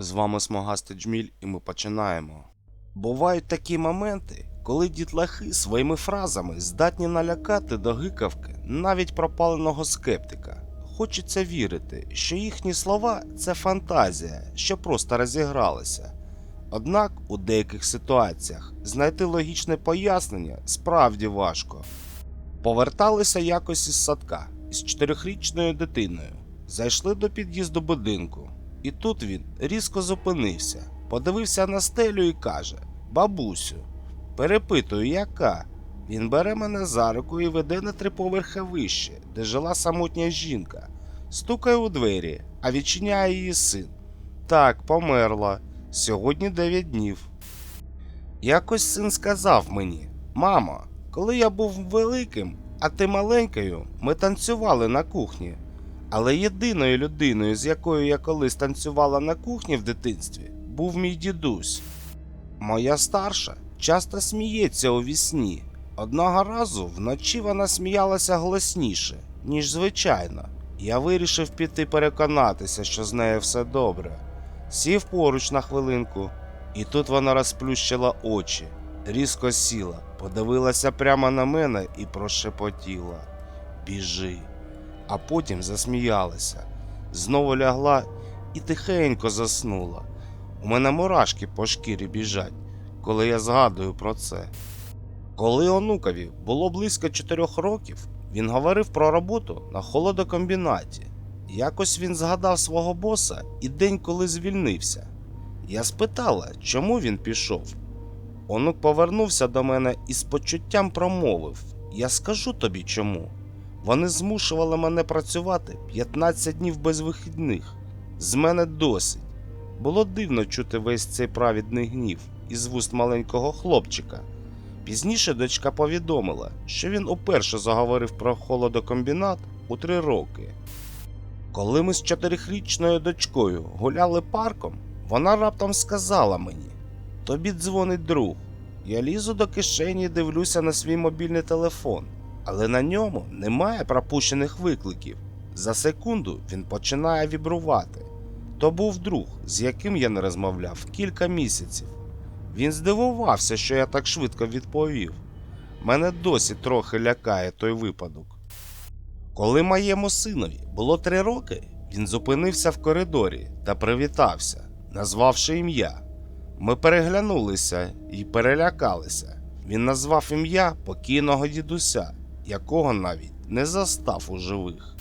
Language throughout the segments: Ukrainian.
З вами Смогастий Джміль, і ми починаємо. Бувають такі моменти, коли дітлахи своїми фразами здатні налякати до гикавки навіть пропаленого скептика. Хочеться вірити, що їхні слова це фантазія, що просто розігралася. Однак у деяких ситуаціях знайти логічне пояснення справді важко. Поверталися якось із садка із чотирьохрічною дитиною. Зайшли до під'їзду будинку, і тут він різко зупинився, подивився на стелю і каже: Бабусю, перепитую, яка? Він бере мене за руку і веде на три поверхи вище, де жила самотня жінка. Стукає у двері, а відчиняє її син. Так, померла. Сьогодні дев'ять днів. Якось син сказав мені: Мамо, коли я був великим, а ти маленькою, ми танцювали на кухні. Але єдиною людиною, з якою я колись танцювала на кухні в дитинстві, був мій дідусь. Моя старша часто сміється у вісні. Одного разу вночі вона сміялася голосніше, ніж звичайно. Я вирішив піти переконатися, що з нею все добре. Сів поруч на хвилинку, і тут вона розплющила очі, різко сіла, подивилася прямо на мене і прошепотіла: Біжи. А потім засміялася, знову лягла і тихенько заснула. У мене мурашки по шкірі біжать, коли я згадую про це. Коли онукові було близько чотирьох років, він говорив про роботу на холодокомбінаті. Якось він згадав свого боса і день, коли звільнився. Я спитала, чому він пішов. Онук повернувся до мене і з почуттям промовив: Я скажу тобі чому. Вони змушували мене працювати 15 днів без вихідних. З мене досить. Було дивно чути весь цей праведний гнів із вуст маленького хлопчика. Пізніше дочка повідомила, що він уперше заговорив про холодокомбінат у три роки. Коли ми з чотирихрічною дочкою гуляли парком, вона раптом сказала мені: Тобі дзвонить друг. Я лізу до кишені і дивлюся на свій мобільний телефон, але на ньому немає пропущених викликів. За секунду він починає вібрувати. То був друг, з яким я не розмовляв кілька місяців. Він здивувався, що я так швидко відповів. Мене досі трохи лякає той випадок. Коли моєму синові було три роки, він зупинився в коридорі та привітався, назвавши ім'я. Ми переглянулися і перелякалися. Він назвав ім'я покійного дідуся, якого навіть не застав у живих.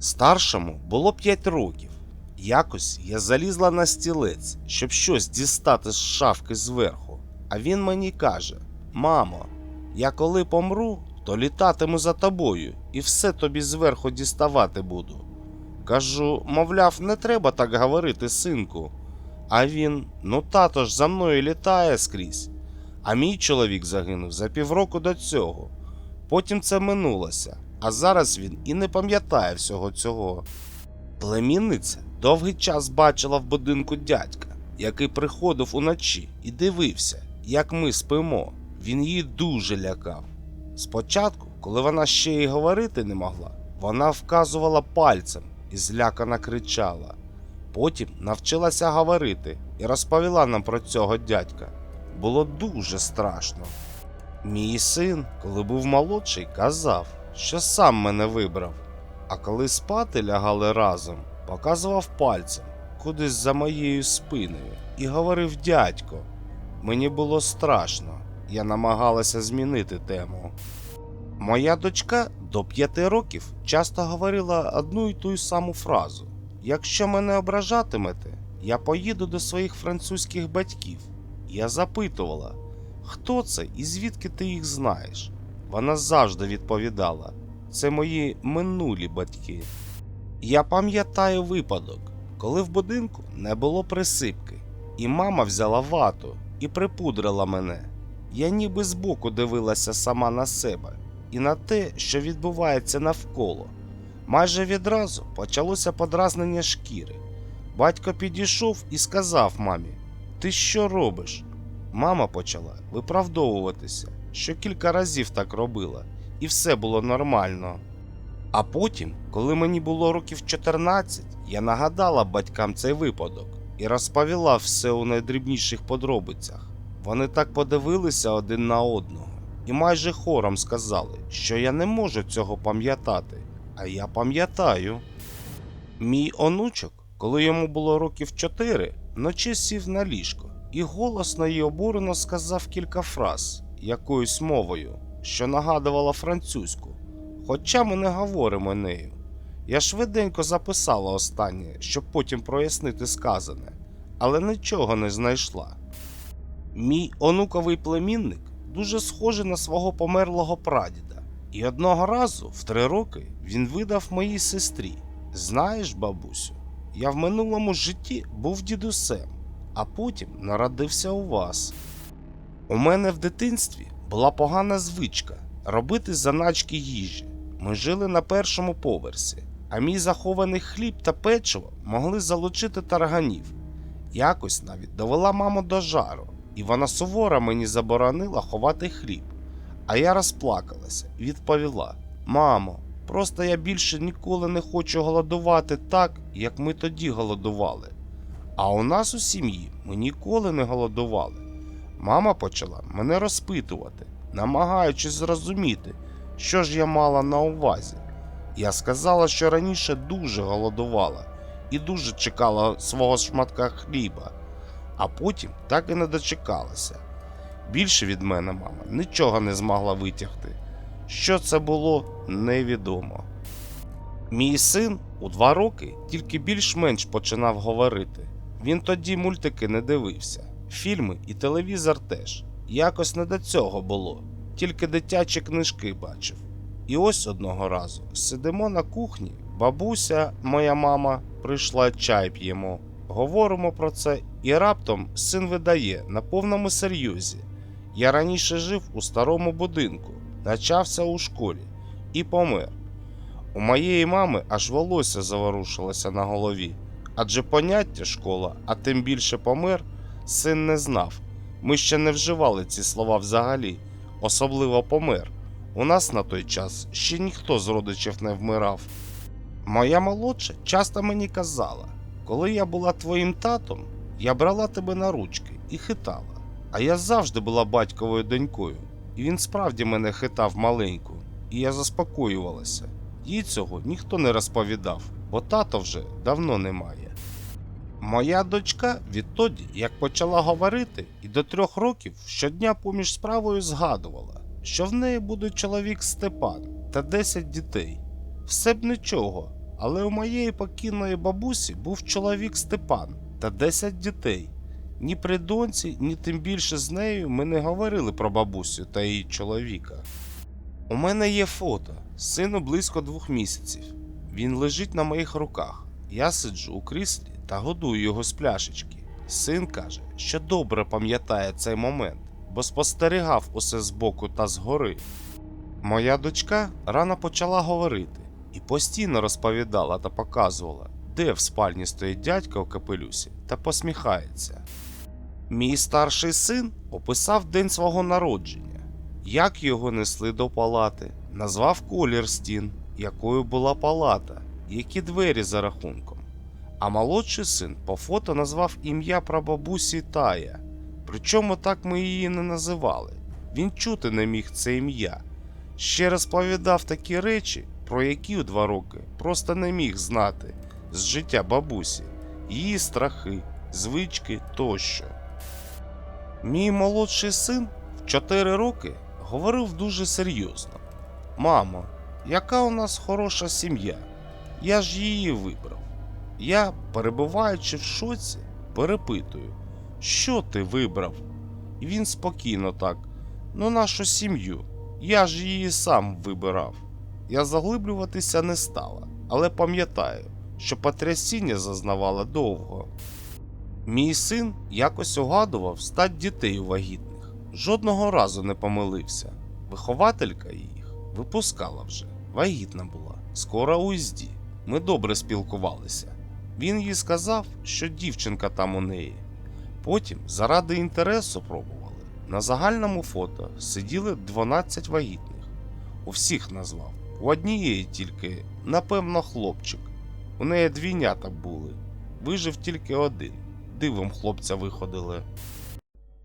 Старшому було 5 років. Якось я залізла на стілець, щоб щось дістати з шафки зверху. А він мені каже: Мамо, я коли помру, то літатиму за тобою і все тобі зверху діставати буду. Кажу, мовляв, не треба так говорити, синку. А він, ну тато ж за мною літає скрізь. А мій чоловік загинув за півроку до цього. Потім це минулося, а зараз він і не пам'ятає всього цього. Племінниця довгий час бачила в будинку дядька, який приходив уночі і дивився, як ми спимо. Він її дуже лякав. Спочатку, коли вона ще й говорити не могла, вона вказувала пальцем і злякано кричала. Потім навчилася говорити і розповіла нам про цього дядька. Було дуже страшно. Мій син, коли був молодший, казав, що сам мене вибрав, а коли спати лягали разом, показував пальцем кудись за моєю спиною і говорив дядько. Мені було страшно, я намагалася змінити тему. Моя дочка до п'яти років часто говорила одну й ту саму фразу: Якщо мене ображатимете, я поїду до своїх французьких батьків. Я запитувала, хто це і звідки ти їх знаєш. Вона завжди відповідала: це мої минулі батьки. Я пам'ятаю випадок, коли в будинку не було присипки, і мама взяла вату і припудрила мене. Я ніби збоку дивилася сама на себе і на те, що відбувається навколо. Майже відразу почалося подразнення шкіри. Батько підійшов і сказав мамі: Ти що робиш? Мама почала виправдовуватися, що кілька разів так робила, і все було нормально. А потім, коли мені було років 14, я нагадала батькам цей випадок. і розповіла все у найдрібніших подробицях. Вони так подивилися один на одного і майже хором сказали, що я не можу цього пам'ятати, а я пам'ятаю. Мій онучок, коли йому було років чотири, вночі сів на ліжко і голосно й обурено сказав кілька фраз якоюсь мовою, що нагадувала французьку, хоча ми не говоримо нею. Я швиденько записала останнє, щоб потім прояснити сказане, але нічого не знайшла. Мій онуковий племінник дуже схожий на свого померлого прадіда, і одного разу, в три роки, він видав моїй сестрі. Знаєш, бабусю, я в минулому житті був дідусем, а потім народився у вас. У мене в дитинстві була погана звичка робити заначки їжі. Ми жили на першому поверсі, а мій захований хліб та печиво могли залучити тарганів. Якось навіть довела маму до жару, і вона суворо мені заборонила ховати хліб. А я розплакалася і відповіла: Мамо, просто я більше ніколи не хочу голодувати так, як ми тоді голодували. А у нас у сім'ї ми ніколи не голодували. Мама почала мене розпитувати, намагаючись зрозуміти, що ж я мала на увазі. Я сказала, що раніше дуже голодувала і дуже чекала свого шматка хліба, а потім так і не дочекалася. Більше від мене мама нічого не змогла витягти. Що це було, невідомо. Мій син у два роки тільки більш-менш починав говорити. Він тоді мультики не дивився, фільми і телевізор теж. Якось не до цього було, тільки дитячі книжки бачив. І ось одного разу сидимо на кухні, бабуся, моя мама, прийшла чай п'ємо. Говоримо про це, і раптом син видає на повному серйозі. Я раніше жив у старому будинку, навчався у школі і помер. У моєї мами аж волосся заворушилося на голові, адже поняття школа, а тим більше помер, син не знав. Ми ще не вживали ці слова взагалі, особливо помер. У нас на той час ще ніхто з родичів не вмирав. Моя молодша часто мені казала, коли я була твоїм татом, я брала тебе на ручки і хитала. А я завжди була батьковою донькою, і він справді мене хитав маленьку, і я заспокоювалася. Їй цього ніхто не розповідав, бо тато вже давно немає. Моя дочка відтоді, як почала говорити, і до трьох років щодня поміж справою згадувала, що в неї буде чоловік Степан та 10 дітей. Все б нічого, але у моєї покійної бабусі був чоловік Степан та 10 дітей. Ні при доньці, ні тим більше з нею ми не говорили про бабусю та її чоловіка. У мене є фото, сину близько двох місяців. Він лежить на моїх руках. Я сиджу у кріслі та годую його з пляшечки. Син каже, що добре пам'ятає цей момент, бо спостерігав усе збоку та згори. Моя дочка рано почала говорити і постійно розповідала та показувала, де в спальні стоїть дядько в капелюсі та посміхається. Мій старший син описав день свого народження, як його несли до палати, назвав колір стін, якою була палата, які двері за рахунком. А молодший син по фото назвав ім'я прабабусі Тая. Причому так ми її не називали. Він чути не міг це ім'я. Ще розповідав такі речі, про які у два роки просто не міг знати з життя бабусі, її страхи, звички тощо. Мій молодший син в 4 роки говорив дуже серйозно: Мамо, яка у нас хороша сім'я? Я ж її вибрав. Я, перебуваючи в шоці, перепитую, що ти вибрав? І він спокійно так, ну нашу сім'ю, я ж її сам вибирав. Я заглиблюватися не стала, але пам'ятаю, що потрясіння зазнавала довго. Мій син якось угадував стать дітей вагітних. Жодного разу не помилився. Вихователька їх випускала вже, вагітна була, скоро у їзді. Ми добре спілкувалися. Він їй сказав, що дівчинка там у неї. Потім, заради інтересу, пробували. На загальному фото сиділи 12 вагітних. У всіх назвав. У однієї тільки, напевно, хлопчик. У неї двійнята були. Вижив тільки один. дивом хлопця виходили.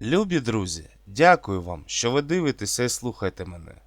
Любі друзі, дякую вам, що ви дивитеся і слухаєте мене.